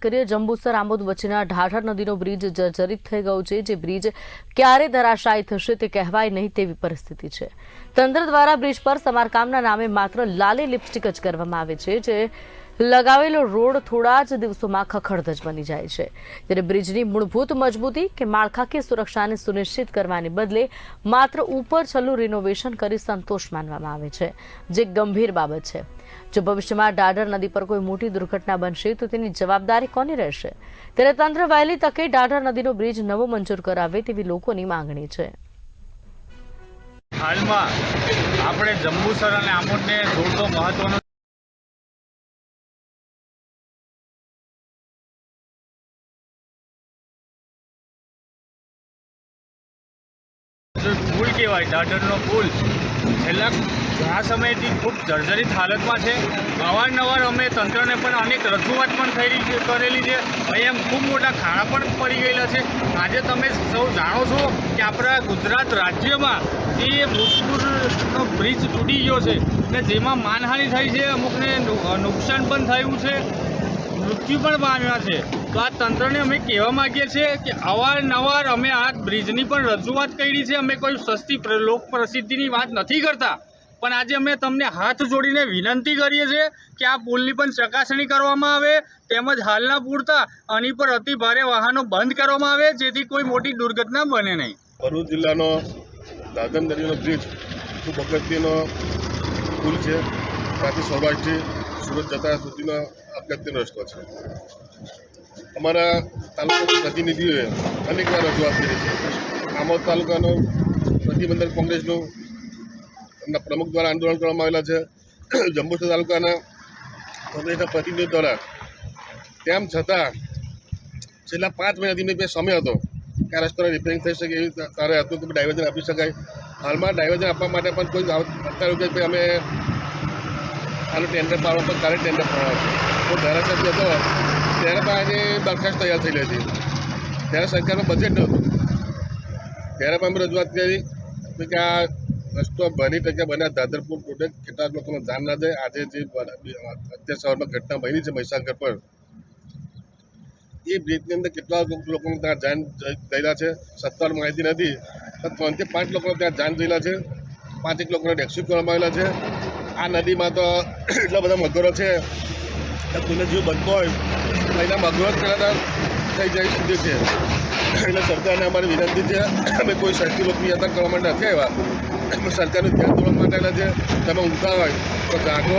વાત કરીએ, જંબુસર આમોદ વચ્ચેના ઢાઢર નદીનો બ્રિજ જર્જરિત થઈ ગયો છે, જે બ્રિજ ક્યારે ધરાશાયી થશે તે કહેવાય નહીં તેવી પરિસ્થિતિ છે. તંત્ર દ્વારા બ્રિજ પર સમારકામના નામે માત્ર લાલી લિપસ્ટિક જ કરવામાં આવે છે, જે લગાવેલો રોડ થોડા જ દિવસોમાં ખખડધજ બની જાય છે. ત્યારે બ્રિજની મૂળભૂત મજબૂતી કે માળખાકીય સુરક્ષાને સુનિશ્ચિત કરવાને બદલે માત્ર ઉપર છલ્લું રિનોવેશન કરી સંતોષ માનવામાં આવે છે, જે ગંભીર બાબત છે. જો ભવિષ્યમાં ડાડર નદી પર કોઈ મોટી દુર્ઘટના બનશે, તો તેની જવાબદારી કોની રહેશે? ત્યારે તંત્ર વહેલી તકે ડાઢર નદીનો બ્રિજ નવો મંજૂર કરાવે તેવી લોકોની માંગણી છે. હાલમાં આપણે જંબુસર અને આમોદને જોડતો મહત્વનો પુલ કહેવાય, દાદરનો પુલ. છેલ્લા ઘણા સમયથી ખૂબ જર્જરિત હાલતમાં છે. અવારનવાર અમે તંત્રને પણ અનેક રજૂઆત પણ થઈ કરેલી છે. અહીંયા ખૂબ મોટા ખાડા પણ પડી ગયેલા છે. આજે તમે સૌ જાણો છો કે આપણા ગુજરાત રાજ્યમાં જે ભૂતપૂર્વનો બ્રિજ તૂટી ગયો છે ને જેમાં માનહાનિ થઈ છે, અમુકને નુકસાન પણ થયું છે. મૃત્યુ પણ પામ્યા છે. તો આ તંત્રને અમે કહેવા માંગીએ છીએ કે અવારનવાર અમે આ બ્રિજની પણ રજૂઆત કરી છે. અમે કોઈ સસ્તી લોક પ્રસિદ્ધિની વાત નથી કરતા. પણ આજે અમે તમને હાથ જોડીને વિનંતી કરીએ છીએ કે આ પુલની પણ ચકાસણી કરવામાં આવે, તેમજ હાલના પૂરતા આની પર અતિ ભારે વાહનો બંધ કરવામાં આવે, જેથી કોઈ મોટી દુર્ઘટના બને નહીં. ભરૂચ જિલ્લાનો દાદન દરિયાનો બ્રિજ ખૂબ અગત્યનો પુલ છે. ત્યાંથી સુરત જતા સુધીનો અગત્યનો રસ્તો છે. અમારા તાલુકાના પ્રતિનિધિઓએ અનેક વાર રજૂઆત કરી છે. આમોદ તાલુકાનો પ્રતિબંધક કોંગ્રેસનું એમના પ્રમુખ દ્વારા આંદોલન કરવામાં આવેલા છે. જંબુસર તાલુકાના કોંગ્રેસના પ્રતિનિધિઓ દ્વારા. તેમ છતાં, છેલ્લા પાંચ મહિનાથી મેં સમય હતો કે આ રસ્તાને રિપેરિંગ થઈ શકે એવી તારે હતું કે ડાયવર્જન આપી શકાય. હાલમાં ડાયવર્જન આપવા માટે પણ કોઈ અત્યારે અમે આનું ટેન્ડર પાડવા પણ તારે ટેન્ડર પાડવા છે. તો ધારાસભ્ય હતો, ત્યારે પણ આજે દરખાસ્ત તૈયાર થયેલી હતી. ત્યારે સરકારનું બજેટ નહોતું. ત્યારે પણ અમે રજૂઆત કરી કે આ રસ્તો બની ટકે બન્યા, દાદરપુર પ્રોડક્ટ કેટલાક લોકોને ધ્યાન ના જાય આજે જે અત્યાર સવારમાં ઘટના બની છે મહીસાગર પર. એ બ્રિજની અંદર કેટલા લોકોને ત્યાં જાન ગયેલા છે સત્તર માહિતી નથી. પણ ત્રણથી પાંચ લોકો ત્યાં જાન ગયેલા છે. પાંચેક લોકોને રેસ્ક્યુ કરવામાં આવેલા છે. આ નદીમાં તો એટલા બધા મગરો છે કોઈને જીવ બનતો હોય એના મગરો જ પેલા થઈ જાય સુધી છે. એટલે સરકારને અમારી વિનંતી છે, અમે કોઈ સરકારી લોકપ્રિયતા કરવા માટે નથી આવ્યા. સરકારનું ધ્યાન દોરવા માટે છે તમે ઊંઘતા હોય, તો જાગો